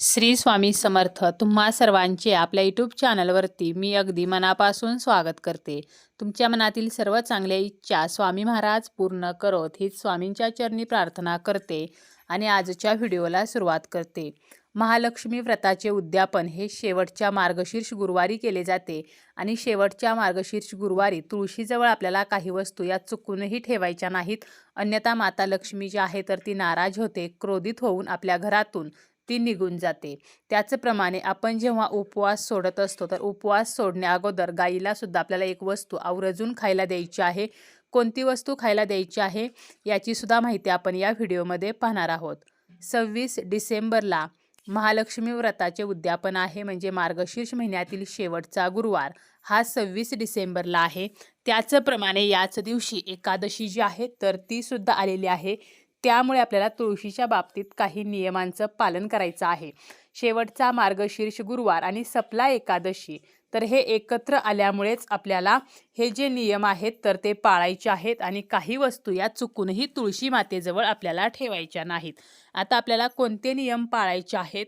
श्री स्वामी समर्थ तुम्हा सर्वांचे आपल्या यूट्यूब चॅनलवरती मी अगदी मनापासून स्वागत करते. तुमच्या मनातील सर्व चांगल्या इच्छा स्वामी महाराज पूर्ण करोत हीच स्वामींच्या चरणी प्रार्थना करते आणि आजच्या व्हिडिओला सुरुवात करते. महालक्ष्मी व्रताचे उद्यापन हे शेवटच्या मार्गशीर्ष गुरुवारी केले जाते आणि शेवटच्या मार्गशीर्ष गुरुवारी तुळशीजवळ आपल्याला काही वस्तू या चुकूनही ठेवायच्या नाहीत. अन्यथा माता लक्ष्मी जी आहे तर ती नाराज होते क्रोधित होऊन आपल्या घरातून ती निघून जाते. त्याचप्रमाणे आपण जेव्हा उपवास सोडत असतो तर उपवास सोडण्या अगोदर गाईला सुद्धा आपल्याला एक वस्तू आवर्जून खायला द्यायची आहे. कोणती वस्तू खायला द्यायची आहे याची सुद्धा माहिती आपण या व्हिडिओमध्ये पाहणार आहोत. सव्वीस डिसेंबरला महालक्ष्मी व्रताचे उद्यापन आहे म्हणजे मार्गशीर्ष महिन्यातील शेवटचा गुरुवार. हा सव्वीस डिसेंबरला आहे. त्याचप्रमाणे याच दिवशी एकादशी जी आहे तर ती सुद्धा आलेली आहे. त्यामुळे आपल्याला तुळशीच्या बाबतीत काही नियमांचं पालन करायचं आहे. शेवटचा मार्गशीर्ष गुरुवार आणि सपला एकादशी. तर हे एकत्र आल्यामुळेच आपल्याला हे जे नियम आहेत तर ते पाळायचे आहेत आणि काही वस्तू या चुकूनही तुळशी मातेजवळ आपल्याला ठेवायच्या नाहीत. आता आपल्याला कोणते नियम पाळायचे आहेत?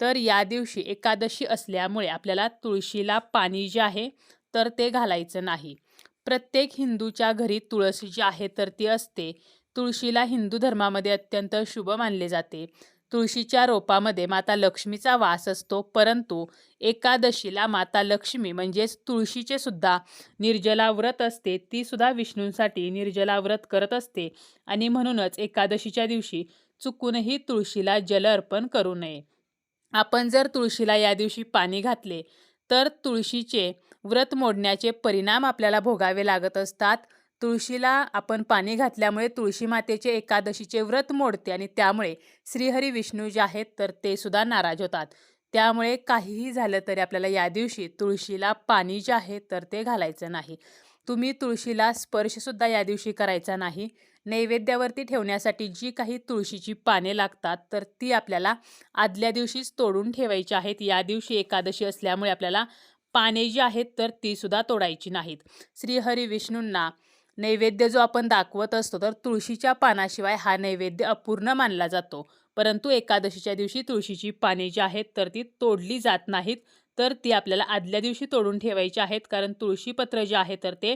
तर या दिवशी एकादशी असल्यामुळे आपल्याला तुळशीला पाणी जे आहे तर ते घालायचं नाही. प्रत्येक हिंदूच्या घरी तुळस जी आहे तर ती असते. तुळशीला हिंदू धर्मामध्ये अत्यंत शुभ मानले जाते. तुळशीच्या रोपामध्ये माता लक्ष्मीचा वास असतो परंतु एकादशीला माता लक्ष्मी म्हणजेच तुळशीचे सुद्धा निर्जला व्रत असते. ती सुद्धा विष्णूंसाठी निर्जला व्रत करत असते आणि म्हणूनच एकादशीच्या दिवशी चुकूनही तुळशीला जल अर्पण करू नये. आपण जर तुळशीला या दिवशी पाणी घातले तर तुळशीचे व्रत मोडण्याचे परिणाम आपल्याला भोगावे लागत असतात. तुळशीला आपण पाणी घातल्यामुळे तुळशी मातेचे एकादशीचे व्रत मोडते आणि त्यामुळे श्रीहरी विष्णू जे आहेत तर ते सुद्धा नाराज होतात. त्यामुळे काहीही झालं तरी आपल्याला या दिवशी तुळशीला पाणी जे आहे तर ते घालायचं नाही. तुम्ही तुळशीला स्पर्शसुद्धा या दिवशी करायचा नाही. नैवेद्यावरती ठेवण्यासाठी जी काही तुळशीची पाने लागतात तर ती आपल्याला आदल्या दिवशीच तोडून ठेवायची आहेत. या दिवशी एकादशी असल्यामुळे आपल्याला पाने जी आहेत तर तीसुद्धा तोडायची नाहीत. श्रीहरी विष्णूंना नैवेद्य जो आपण दाखवत असतो तर तुळशीच्या पानाशिवाय हा नैवेद्य अपूर्ण मानला जातो. परंतु एकादशीच्या दिवशी तुळशीची पाने जी आहेत तर ती तोडली जात नाहीत. तर ती आपल्याला आदल्या दिवशी तोडून ठेवायची आहेत कारण तुळशीपत्र जे आहे तर ते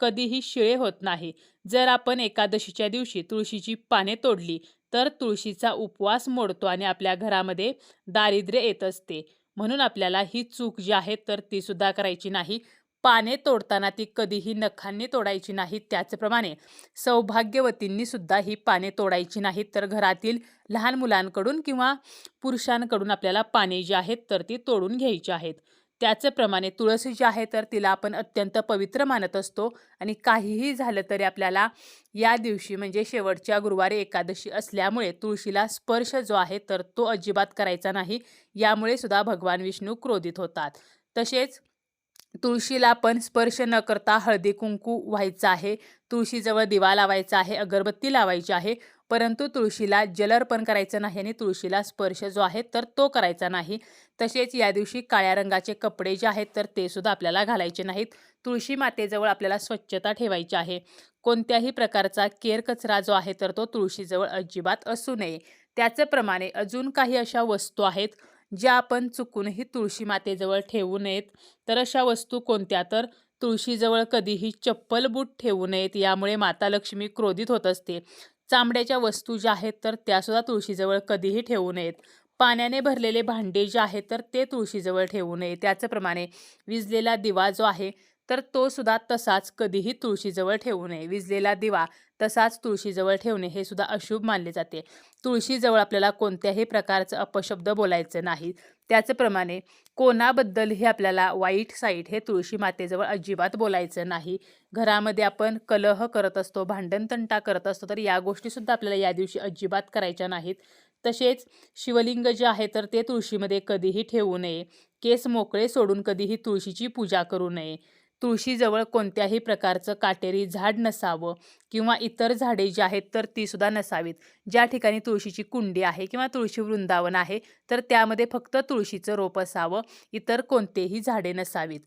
कधीही शिळे होत नाही. जर आपण एकादशीच्या दिवशी तुळशीची पाने तोडली तर तुळशीचा उपवास मोडतो आणि आपल्या घरामध्ये दारिद्र्य येत असते. म्हणून आपल्याला ही चूक जी आहे तर ती सुद्धा करायची नाही. पाने तोडताना ती कधीही नखांनी तोडायची नाहीत. त्याचप्रमाणे सौभाग्यवतींनी सुद्धा ही पाने तोडायची नाहीत. तर घरातील लहान मुलांकडून किंवा पुरुषांकडून आपल्याला पाने जी आहेत तर ती तोडून घ्यायची आहेत. त्याचप्रमाणे तुळस जी आहे तर तिला आपण अत्यंत पवित्र मानत असतो आणि काहीही झालं तरी आपल्याला या दिवशी म्हणजे शेवटच्या गुरुवारी एकादशी असल्यामुळे तुळशीला स्पर्श जो आहे तर तो अजिबात करायचा नाही. यामुळे सुद्धा भगवान विष्णू क्रोधित होतात. तसेच तुळशीला पण स्पर्श न करता हळदी कुंकू व्हायचं आहे. तुळशीजवळ दिवा लावायचा आहे अगरबत्ती लावायची आहे. परंतु तुळशीला जलर्पण करायचं नाही आणि तुळशीला स्पर्श जो आहे तर तो करायचा नाही. तसेच या दिवशी काळ्या रंगाचे कपडे जे आहेत तर ते सुद्धा आपल्याला घालायचे नाहीत. तुळशी मातेजवळ आपल्याला स्वच्छता ठेवायची आहे. कोणत्याही प्रकारचा केर कचरा जो आहे तर तो तुळशीजवळ अजिबात असू नये. त्याचप्रमाणे अजून काही अशा वस्तू आहेत. ज्या आपण चुकूनही तुळशी मातेजवळ ठेवू नयेत तर अशा वस्तू कोणत्या? तर तुळशीजवळ कधीही चप्पल बूट ठेवू नयेत यामुळे माता लक्ष्मी क्रोधित होत असते. चांबड्याच्या वस्तू ज्या आहेत तर त्यासुद्धा तुळशीजवळ कधीही ठेवू नयेत. पाण्याने भरलेले भांडे जे आहेत तर ते तुळशीजवळ ठेवू नये. त्याचप्रमाणे विजलेला दिवा जो आहे तर तो सुद्धा तसाच कधीही तुळशीजवळ ठेवू नये. विजलेला दिवा तसाच तुळशीजवळ ठेवणे हे सुद्धा अशुभ मानले जाते. तुळशीजवळ आपल्याला कोणत्याही प्रकारचं अपशब्द बोलायचं नाही. त्याचप्रमाणे कोणाबद्दलही आपल्याला वाईट साईट हे तुळशी मातेजवळ अजिबात बोलायचं नाही. घरामध्ये आपण कलह करत असतो भांडणतंटा करत असतो तर या गोष्टीसुद्धा आपल्याला या दिवशी अजिबात करायच्या नाहीत. तसेच शिवलिंग जे आहे तर ते तुळशीमध्ये कधीही ठेवू नये. केस मोकळे सोडून कधीही तुळशीची पूजा करू नये. तुळशीजवळ कोणत्याही प्रकारचं काटेरी झाड नसावं किंवा इतर झाडे जी आहेत तर तीसुद्धा नसावीत. ज्या ठिकाणी तुळशीची कुंडी आहे किंवा तुळशी वृंदावन आहे तर त्यामध्ये फक्त तुळशीचं रोप असावं इतर कोणतेही झाडे नसावीत.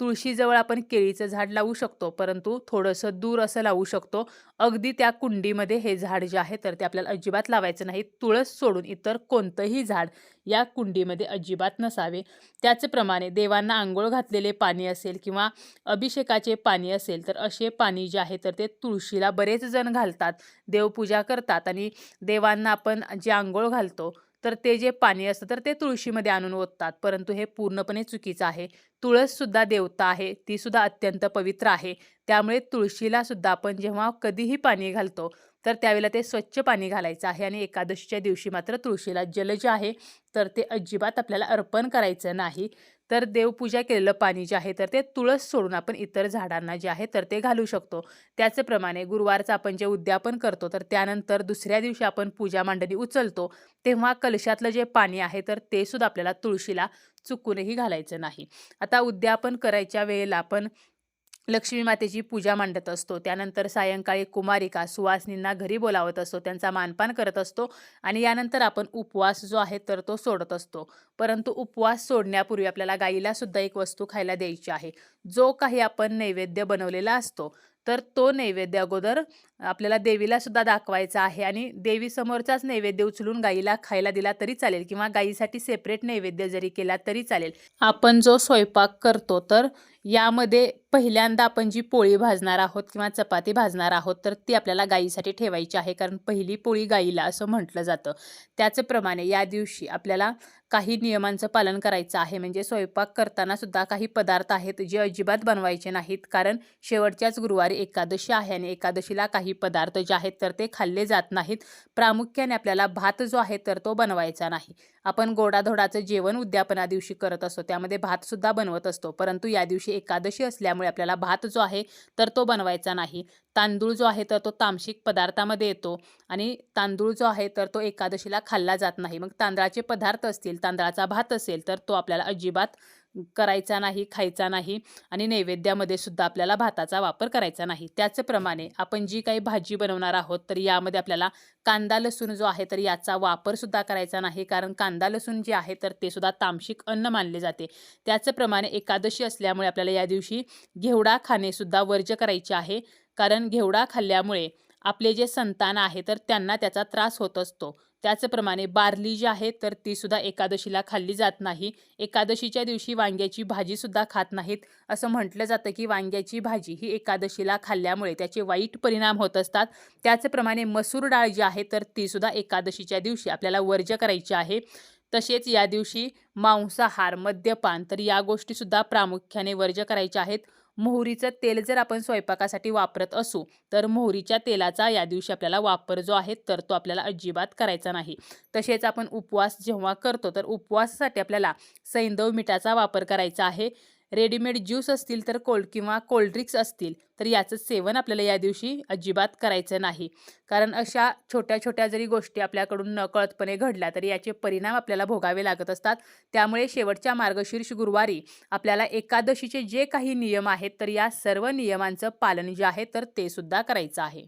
तुळशीजवळ आपण केळीचं झाड लावू शकतो परंतु थोडंसं दूर असं लावू शकतो. अगदी त्या कुंडीमध्ये हे झाड जे आहे तर ते आपल्याला अजिबात लावायचं नाही. तुळस सोडून इतर कोणतंही झाड या कुंडीमध्ये अजिबात नसावे. त्याचप्रमाणे देवांना आंघोळ घातलेले पाणी असेल किंवा अभिषेकाचे पाणी असेल तर असे पाणी जे आहे तर ते तुळशीला बरेच जण घालतात. देवपूजा करतात आणि देवांना आपण जे आंघोळ घालतो तर ते जे पाणी असतं तर ते तुळशीमध्ये आणून ओततात. परंतु हे पूर्णपणे चुकीचं आहे. तुळससुद्धा देवता आहे. तीसुद्धा अत्यंत पवित्र आहे. त्यामुळे तुळशीला सुद्धा आपण जेव्हा कधीही पाणी घालतो तर त्यावेळेला ते स्वच्छ पाणी घालायचं आहे आणि एकादशीच्या दिवशी मात्र तुळशीला जल जे आहे तर ते अजिबात आपल्याला अर्पण करायचं नाही. तर देवपूजा केलेलं पाणी जे आहे तर ते तुळस सोडून आपण इतर झाडांना जे आहे तर ते घालू शकतो. त्याचप्रमाणे गुरुवारचं आपण जे उद्यापन करतो तर त्यानंतर दुसऱ्या दिवशी आपण पूजा मांडणी उचलतो. तेव्हा कलशातलं जे पाणी आहे तर ते सुद्धा आपल्याला तुळशीला चुकूनही घालायचं नाही. आता उद्यापन करायच्या वेळेला आपण लक्ष्मी मातेची पूजा मांडत असतो. त्यानंतर सायंकाळी कुमारिका सुवासनींना घरी बोलावत असतो. त्यांचा मानपान करत असतो आणि यानंतर आपण उपवास जो आहे तर तो सोडत असतो. परंतु उपवास सोडण्यापूर्वी आपल्याला गाईला सुद्धा एक वस्तू खायला द्यायची आहे. जो काही आपण नैवेद्य बनवलेला असतो तर तो नैवेद्य अगोदर आपल्याला देवीला सुद्धा दाखवायचा आहे आणि देवीसमोरचाच नैवेद्य उचलून गाईला खायला दिला तरी चालेल किंवा गाईसाठी सेपरेट नैवेद्य जरी केला तरी चालेल. आपण जो स्वयंपाक करतो तर यामध्ये पहिल्यांदा आपण जी पोळी भाजणार आहोत किंवा चपाती भाजणार आहोत तर ती आपल्याला गाईसाठी ठेवायची आहे. कारण पहिली पोळी गाईला असं म्हटलं जातं. त्याचप्रमाणे या दिवशी आपल्याला काही नियमांचं पालन करायचं आहे. म्हणजे स्वयंपाक करताना सुद्धा काही पदार्थ आहेत जे अजिबात बनवायचे नाहीत. कारण शेवटच्याच गुरुवारी एकादशी आहे आणि एकादशीला काही पदार्थ जे आहेत तर ते खाल्ले जात नाहीत. प्रामुख्याने आपल्याला भात जो आहे तर तो बनवायचा नाही. आपण गोडाधोडाचं जेवण उद्यापना दिवशी करत असतो त्यामध्ये भातसुद्धा बनवत असतो. परंतु या दिवशी एकादशी असल्यामुळे आपल्याला भात जो आहे तर तो बनवायचा नाही. तांदूळ जो आहे तर तो तामसिक पदार्थामध्ये येतो आणि तांदूळ जो आहे तर तो एकादशीला खाल्ला जात नाही. मग तांदळाचे पदार्थ असतील तांदळाचा भात असेल तर तो आपल्याला अजिबात करायचा नाही खायचा नाही आणि नैवेद्यामध्ये सुद्धा आपल्याला भाताचा वापर करायचा नाही. त्याचप्रमाणे आपण जी काही भाजी बनवणार आहोत तर यामध्ये आपल्याला कांदा लसूण जो आहे तर याचा वापर सुद्धा करायचा नाही. कारण कांदा लसूण जे आहे तर ते सुद्धा तामशिक अन्न मानले जाते. त्याचप्रमाणे एकादशी असल्यामुळे आपल्याला या दिवशी घेवडा खाणे सुद्धा वर्ज करायचे आहे. कारण घेवडा खाल्ल्यामुळे आपले जे संतान आहे तर त्यांना त्याचा त्रास होत असतो. त्याचप्रमाणे बार्ली जी आहे तर ती सुद्धा एकादशीला खाल्ली जात नाही. एकादशीच्या दिवशी वांग्याची भाजीसुद्धा खात नाहीत. असं म्हटलं जातं की वांग्याची भाजी ही एकादशीला खाल्ल्यामुळे त्याचे वाईट परिणाम होत असतात. त्याचप्रमाणे मसूर डाळ जी आहे तर ती सुद्धा एकादशीच्या दिवशी आपल्याला वर्ज करायची आहे. तसेच या दिवशी मांसाहार मद्यपान तर या गोष्टीसुद्धा प्रामुख्याने वर्ज करायच्या आहेत. मोहरीचं तेल जर आपण स्वयंपाकासाठी वापरत असू तर मोहरीच्या तेलाचा या दिवशी आपल्याला वापर जो आहे तर तो आपल्याला अजिबात करायचा नाही. तसेच आपण उपवास जेव्हा करतो तर उपवासासाठी आपल्याला सैंदव मिठाचा वापर करायचा आहे. रेडीमेड ज्यूस असतील तर कोल्ड किंवा कोल्ड्रिंक्स असतील तर याचं सेवन आपल्याला या दिवशी अजिबात करायचं नाही. कारण अशा छोट्या छोट्या जरी गोष्टी आपल्याकडून नकळतपणे घडल्या तरी याचे परिणाम आपल्याला भोगावे लागत असतात. त्यामुळे शेवटच्या मार्गशीर्ष गुरुवारी आपल्याला एकादशीचे जे काही नियम आहेत तर या सर्व नियमांचं पालन जे आहे तर ते सुद्धा करायचं आहे.